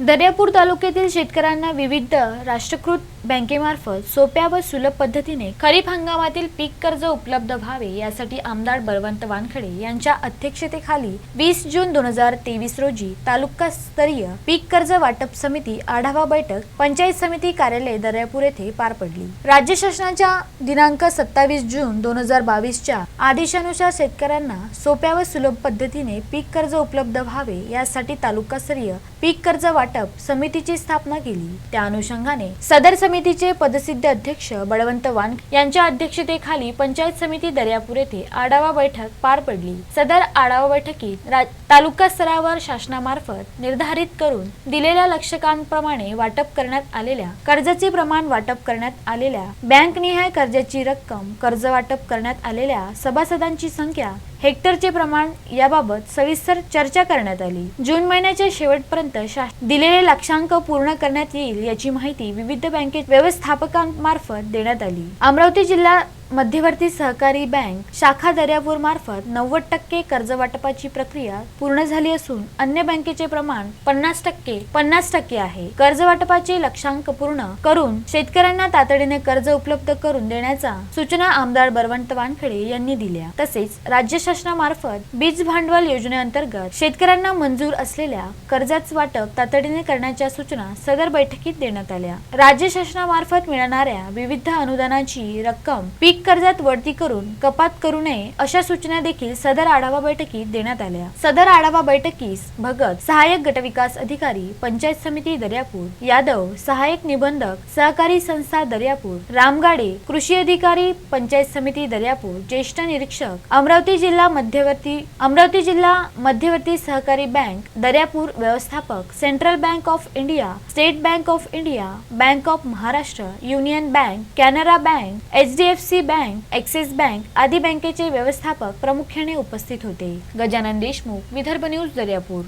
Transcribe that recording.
दर्यापूर तालुक्यातील शेतकऱ्यांना विविध राष्ट्रकृत बँकेमार्फत सोप्या व सुलभ पद्धतीने खरीप हंगामातील पीक कर्ज उपलब्ध व्हावे यासाठी आमदार बळवंत वानखडे यांच्या अध्यक्षतेखाली वीस जून दोन हजार तेवीस रोजी तालुकास्तरीय पीक कर्ज वाटप समिती आढावा बैठक पंचायत समिती कार्यालय दर्यापूर येथे पार पडली. राज्य शासनाच्या दिनांक सत्तावीस जून दोन हजार बावीसच्या आदेशानुसार शेतकऱ्यांना सोप्या व सुलभ पद्धतीने पीक कर्ज उपलब्ध व्हावे यासाठी तालुकास्तरीय पीक कर्ज वाटप समितीची स्थापना केली. त्या अनुषंगाने सदर समितीचे पदसिद्ध अध्यक्ष बळवंत वान यांच्या अध्यक्षतेखाली पंचायत समिती दर्यापूर येथे आढावा बैठक पार पडली. सदर आढावा बैठकीत तालुका स्तरावर शासनामार्फत निर्धारित करून दिलेल्या लक्षकांप्रमाणे वाटप करण्यात आलेल्या कर्जाचे प्रमाण वाटप करण्यात आलेल्या बँकनिहाय कर्जाची रक्कम कर्ज वाटप करण्यात आलेल्या सभासदांची संख्या हेक्टरचे प्रमाण याबाबत सविस्तर चर्चा करण्यात आली. जून महिन्याच्या शेवटपर्यंत दिलेले लक्षांक पूर्ण करण्यात येईल याची माहिती विविध बँकेत व्यवस्थापकांमार्फत देण्यात आली. अमरावती जिल्हा मध्यवर्ती सहकारी बँक शाखा दर्यापूर मार्फत नव्वद टक्के कर्ज वाटपाची प्रक्रिया पूर्ण झाली असून अन्य बँकेचे प्रमाण पन्नास टक्के पन्नास टक्के आहे. कर्ज वाटपाचे लक्षांक पूर्ण करून शेतकऱ्यांना तातडीने कर्ज उपलब्ध करून देण्याचा सूचना आमदार बळवंत वानखडे यांनी दिल्या. तसेच राज्य शासनामार्फत बीज भांडवल योजनेअंतर्गत शेतकऱ्यांना मंजूर असलेल्या कर्जाच वाटप तातडीने करण्याच्या सूचना सदर बैठकीत देण्यात आल्या. राज्य शासनामार्फत मिळणाऱ्या विविध अनुदानाची रक्कम पीक कर्जात वळती करून कपात करू नये अशा सूचना देखील सदर आढावा बैठकीत देण्यात आल्या. सदर आढावा बैठकीस भगत सहाय्यक गटविकास अधिकारी पंचायत समिती दर्यापूर यादव सहाय्यक निबंधक सहकारी संस्था दर्यापूर रामगाडे कृषी अधिकारी पंचायत समिती दर्यापूर ज्येष्ठ निरीक्षक अमरावती जिल्हा मध्यवर्ती अमरावती जिल्हा मध्यवर्ती सहकारी बँक दर्यापूर व्यवस्थापक central bank of India state bank of India bank of Maharashtra union bank Canara bank H D F C bank Axis bank आदी बँकेचे व्यवस्थापक प्रामुख्याने उपस्थित होते. गजानन देशमुख विदर्भ न्यूज दर्यापूर.